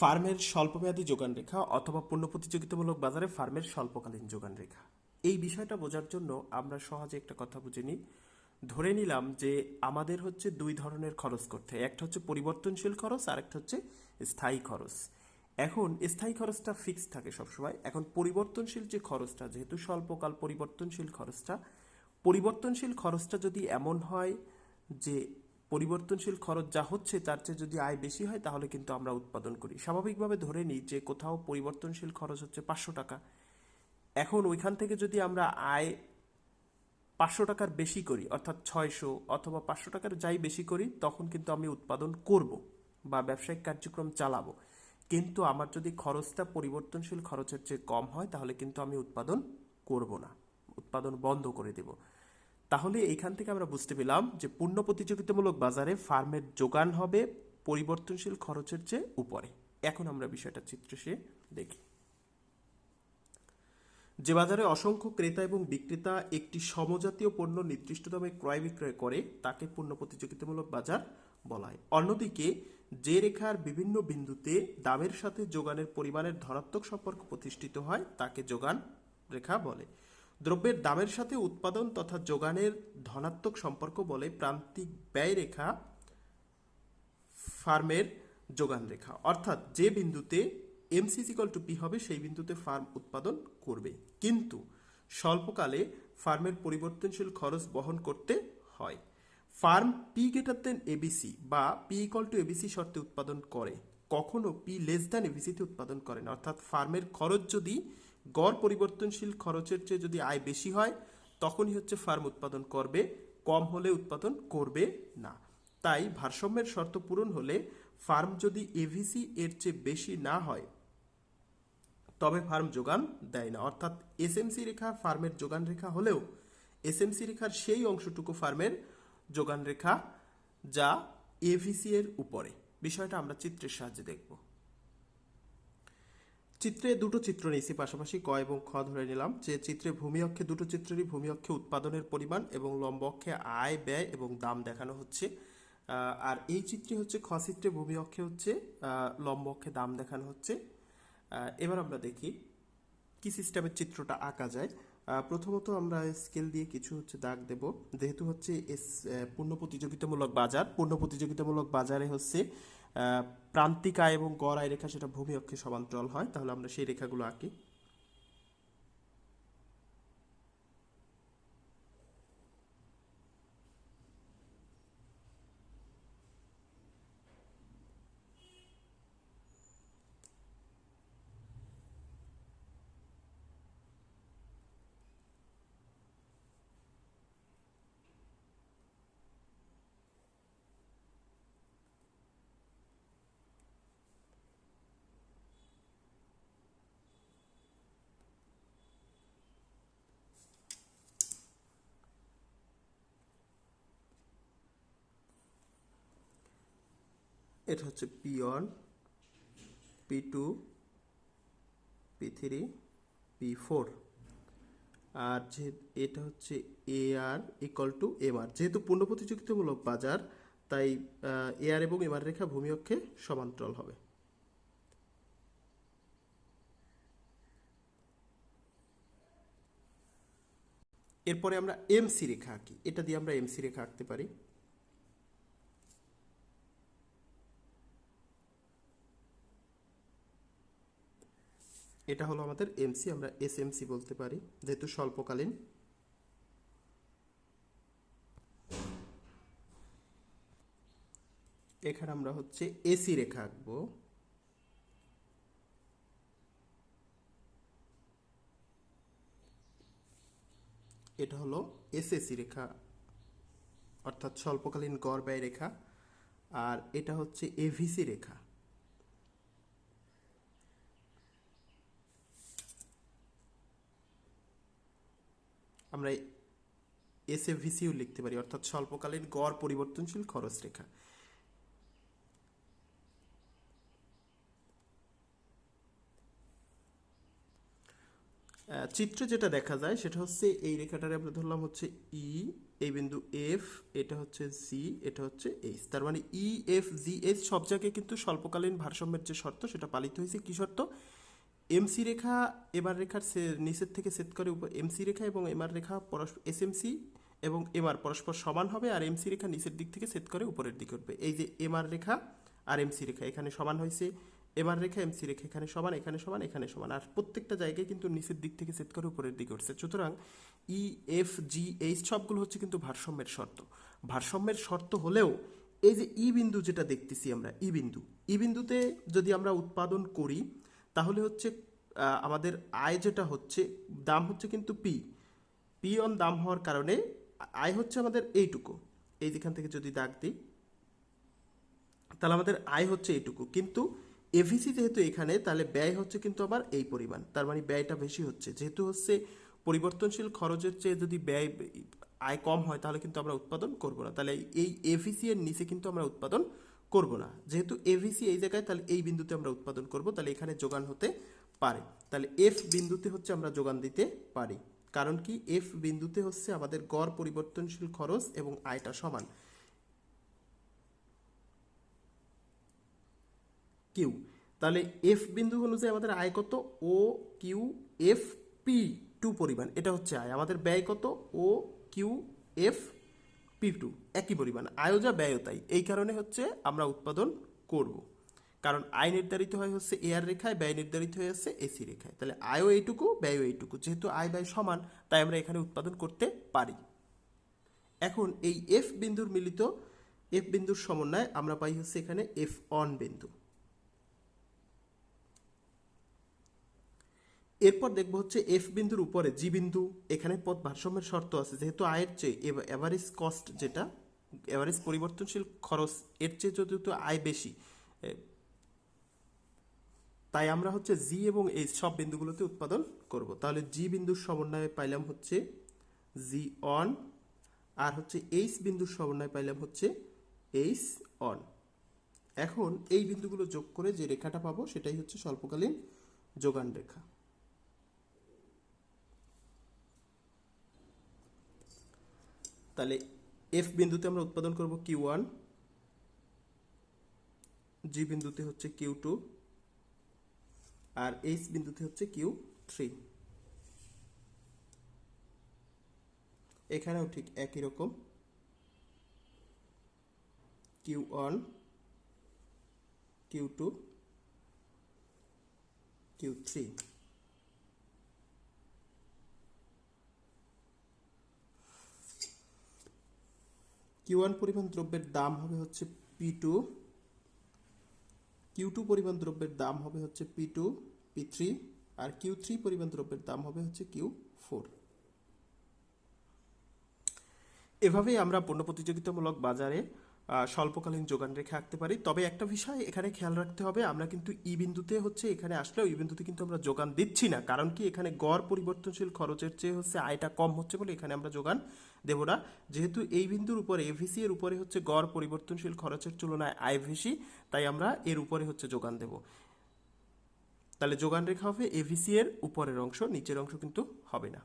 ফার্মের স্বল্পমেয়াদী যোগান রেখা অথবা পণ্য প্রতিযোগিতামূলক বাজারে ফার্মের স্বল্পকালীন যোগান রেখা। এই বিষয়টা বোঝার জন্য আমরা সহজে একটা কথা বুঝে নিই। ধরে নিলাম যে আমাদের হচ্ছে দুই ধরনের খরচ করতে একটা হচ্ছে পরিবর্তনশীল খরচ আর একটা হচ্ছে স্থায়ী খরচ। এখন স্থায়ী খরচটা ফিক্স থাকে সবসময়। এখন পরিবর্তনশীল যে খরচটা, যেহেতু স্বল্পকাল পরিবর্তনশীল খরচটা পরিবর্তনশীল খরচটা যদি এমন হয় যে পরিবর্তনশীল খরচ যা হচ্ছে, তার চেয়ে যদি আয় বেশি হয়, তাহলে কিন্তু আমরা উৎপাদন করি। স্বাভাবিকভাবে ধরে নিই যে কোথাও পরিবর্তনশীল খরচ হচ্ছে পাঁচশো টাকা। এখন ওইখান থেকে যদি আমরা আয় পাঁচশো টাকার বেশি করি, অর্থাৎ ছয়শো অথবা পাঁচশো টাকার যাই বেশি করি, তখন কিন্তু আমি উৎপাদন করব বা ব্যবসায়িক কার্যক্রম চালাবো। কিন্তু আমার যদি খরচটা পরিবর্তনশীল খরচের চেয়ে কম হয়, তাহলে কিন্তু আমি উৎপাদন করব না, উৎপাদন বন্ধ করে দেব। তাহলে এইখান থেকে আমরা বুঝতে পেলাম যে পূর্ণ প্রতিযোগিতামূলক বাজারে ফার্মের যোগান হবে পরিবর্তনশীল খরচের চেয়ে উপরে। এখন আমরা বিষয়টা চিত্রসে দেখি। যে বাজারে অসংখ্য ক্রেতা এবং বিক্রেতা একটি সমজাতীয় পণ্য নির্দিষ্ট দামে ক্রয় বিক্রয় করে, তাকে পূর্ণ প্রতিযোগিতামূলক বাজার বলা হয় অন্যদিকে, যে রেখার বিভিন্ন বিন্দুতে দামের সাথে যোগানের পরিমাণের ধনাত্মক সম্পর্ক প্রতিষ্ঠিত হয়, তাকে যোগান রেখা বলে। দ্রব্যের দামের সাথে উৎপাদন তথা যোগানের ধনাত্মক সম্পর্ক বলে প্রান্তিক ব্যয় রেখা, ফার্মের যোগান রেখা। অর্থাৎ যে বিন্দুতে এমসিসিকল টু পি হবে, সেই বিন্দুতে ফার্ম উৎপাদন করবে। কিন্তু স্বল্পকালে ফার্মের পরিবর্তনশীল খরচ বহন করতে হয়। Firm P greater than ABC বা পি ইকল টু এবিসি শর্তে উৎপাদন করে। কখনো পি লেস দ্যান এবিসিতে উৎপাদন করে না। অর্থাৎ ফার্মের খরচ যদি গড় পরিবর্তনশীল খরচের চেয়ে যদি আয় বেশি হয়, তখনই হচ্ছে ফার্ম উৎপাদন করবে, কম হলে উৎপাদন করবে না। তাই ভারসাম্যের শর্ত পূরণ হলে ফার্ম যদি এভিসি এর চেয়ে বেশি না হয়, তবে ফার্ম যোগান দেয় না। অর্থাৎ এসএমসি রেখা ফার্মের যোগান রেখা হলেও এসএমসি রেখার সেই অংশটুকু ফার্মের যোগান রেখা যা এভিসি এর উপরে। বিষয়টা আমরা চিত্রের সাহায্যে দেখব। চিত্রে দুটো চিত্র নিয়েছি, পাশাপাশি ক এবং খ ধরে নিলাম। যে চিত্রে ভূমি অক্ষে, দুটো চিত্রেরই ভূমি অক্ষে উৎপাদনের পরিমাণ এবং লম্ব অক্ষে আয়, ব্যয় এবং দাম দেখানো হচ্ছে। আর এই চিত্রে হচ্ছে, খ চিত্রে ভূমি অক্ষে হচ্ছে লম্ব অক্ষে দাম দেখানো হচ্ছে। এবার আমরা দেখি কি সিস্টেমের চিত্রটা আঁকা যায়। প্রথমত আমরা স্কেল দিয়ে কিছু হচ্ছে দাগ দেব। যেহেতু হচ্ছে পূর্ণ প্রতিযোগিতামূলক বাজার, পূর্ণ প্রতিযোগিতামূলক বাজারে হচ্ছে প্রান্তিক আয় এবং গড় আয় রেখা সেটা ভূমি অক্ষে সমান্তরাল হয়। তাহলে আমরা সেই রেখাগুলো আঁকি। এটা হচ্ছে P one P two P three P four আর যে এটা হচ্ছে A R equal to M R যেহেতু পূর্ণ প্রতিযোগিতামূলক বাজার, তাই এ আর এবং এম আর রেখা ভূমি অক্ষে সমান্তরাল হবে। এরপরে আমরা এমসি রেখা আঁকি। এটা দিয়ে আমরা এমসি রেখা আঁকতে পারি। এটা হলো আমাদের এমসি আমরা এসএমসি বলতে পারি, যেহেতু স্বল্পকালীন। এখানে আমরা হচ্ছে এসি রেখা আঁকবো। এটা হলো এসএসি রেখা, অর্থাৎ স্বল্পকালীন গড় ব্যয় রেখা, আর এটা হচ্ছে এভিসি রেখা। আমরা এসএভিসিও লিখতে পারি, অর্থাৎ স্বল্পকালীন গড় পরিবর্তনশীল খরচ রেখা। চিত্রে যেটা দেখা যায় সেটা হচ্ছে এই রেখাটারে আমরা ধরলাম হচ্ছে ই এই বিন্দু এফ এটা হচ্ছে জি এটা হচ্ছে এইচ তার মানে ই এফ জি এইচ সব জায়গায় কিন্তু স্বল্পকালীন ভারসাম্যের যে শর্ত সেটা পালিত হয়েছে। কি শর্ত? এমসি রেখা এবার রেখার সে- নিচের থেকে সেট করে উপর এমসি রেখা এবং এমআর রেখা পরস্পর এসএমসি এবং এমআর পরস্পর সমান হবে আর এমসি রেখা নিচের দিক থেকে সেট করে উপরের দিকে উঠবে। এই যে এমআর রেখা আর এমসি রেখা এখানে সমান হয়েছে। এমআর রেখা এমসি রেখা এখানে সমান এখানে সমান এখানে সমান আর প্রত্যেকটা জায়গায় কিন্তু নিচের দিক থেকে সেট করে উপরের দিকে উঠছে। সুতরাং ই এফ জি এইচ সবগুলো হচ্ছে কিন্তু ভারসাম্যের শর্ত। ভারসাম্যের শর্ত হলেও এই যে ই বিন্দু যেটা দেখতেছি আমরা ই বিন্দু ই বিন্দুতে যদি আমরা উৎপাদন করি তাহলে হচ্ছে আমাদের আয় যেটা হচ্ছে, দাম হচ্ছে কিন্তু পি। পি অন দাম হওয়ার কারণে আয় হচ্ছে আমাদের এইটুকু। এই যেখান থেকে যদি দাগ দিই, তাহলে আমাদের আয় হচ্ছে এইটুকু। কিন্তু এভিসি যেহেতু এখানে, তাহলে ব্যয় হচ্ছে কিন্তু আবার এই পরিমাণ। তার মানে ব্যয়টা বেশি হচ্ছে। যেহেতু হচ্ছে পরিবর্তনশীল খরচের চেয়ে যদি ব্যয়, আয় কম হয়, তাহলে কিন্তু আমরা উৎপাদন করব না। তাহলে এই এভিসি এর নিচে কিন্তু আমরা উৎপাদন করব না। যেহেতু এভিসি এই জায়গায়, তাহলে এই বিন্দুতে আমরা উৎপাদন করব, তাহলে এখানে যোগান হতে পারে। তাহলে এফ বিন্দুতে হচ্ছে আমরা যোগান দিতে পারি। কারণ কি? এফ বিন্দুতে হচ্ছে আমাদের গড় পরিবর্তনশীল খরচ এবং আয়টা সমান। কিউ তাহলে এফ বিন্দু অনুযায়ী আমাদের আয় কত? O Q F P two পরিমাণ। এটা হচ্ছে আয়। আমাদের ব্যয় কত? O Q F P two একই পরিমাণ। আয়ও যা, ব্যয়ও তাই। এই কারণে হচ্ছে আমরা উৎপাদন করব। কারণ আয় নির্ধারিত হয় হচ্ছে এয়ার রেখায়, ব্যয় নির্ধারিত হয়ে যাচ্ছে এসি রেখায়। তাহলে আয়ও এইটুকু, ব্যয়ও এইটুকু। যেহেতু আয়, ব্যয় সমান, তাই আমরা এখানে উৎপাদন করতে পারি। এখন এই এফ বিন্দুর মিলিত এফ বিন্দুর সমন্বয় আমরা পাই হচ্ছে এখানে এফ অন বিন্দু। এরপর দেখব হচ্ছে এফ বিন্দুর উপরে জি বিন্দু, এখানে পথ ভারসাম্যের শর্ত আছে, যেহেতু আয়ের চেয়ে এভারেজ কস্ট যেটা এভারেজ পরিবর্তনশীল খরচ এর চেয়ে যেহেতু আয় বেশি তাই আমরা হচ্ছে জি এবং এই সব বিন্দুগুলোতে উৎপাদন করব। তাহলে জি বিন্দুর সমন্বয়ে পাইলাম হচ্ছে জি অন আর হচ্ছে এইচ বিন্দুর সমন্বয় পাইলাম হচ্ছে এইচ অন এখন এই বিন্দুগুলো যোগ করে যে রেখাটা পাবো সেটাই হচ্ছে স্বল্পকালীন যোগান রেখা। তাহলে এফ বিন্দুতে আমরা উৎপাদন করব কিউ ওয়ান জি বিন্দুতে হচ্ছে কিউ টু আর এইচ বিন্দুতে হচ্ছে কিউ থ্রি এখানেও ঠিক একই রকম। Q one Q two Q three Q one পরিমাণ দ্রব্যের দাম হবে হচ্ছে পি টু কিউ টু পরিমাণ দ্রব্যের দাম হবে হচ্ছে পি টু পি থ্রি আর কিউ থ্রি পরিমাণ দ্রব্যের দাম হবে হচ্ছে কিউ ফোর এভাবেই আমরা পণ্য প্রতিযোগিতামূলক বাজারে স্বল্পকালীন যোগান রেখে আঁকতে পারি। তবে একটা বিষয় এখানে খেয়াল রাখতে হবে, আমরা কিন্তু ই বিন্দুতে হচ্ছে এখানে আসলেও ই বিন্দুতে কিন্তু আমরা যোগান দিচ্ছি না। কারণ কি এখানে গড় পরিবর্তনশীল খরচের চেয়ে হচ্ছে আয়টা কম হচ্ছে বলে এখানে আমরা যোগান দেব না। যেহেতু এই বিন্দুর উপরে এভিসি এর উপরে হচ্ছে গড় পরিবর্তনশীল খরচের তুলনায় আয় বেশি তাই আমরা এর উপরে হচ্ছে যোগান দেব। তাহলে যোগান রেখা হবে এভিসি এর উপরের অংশ, নিচের অংশ কিন্তু হবে না।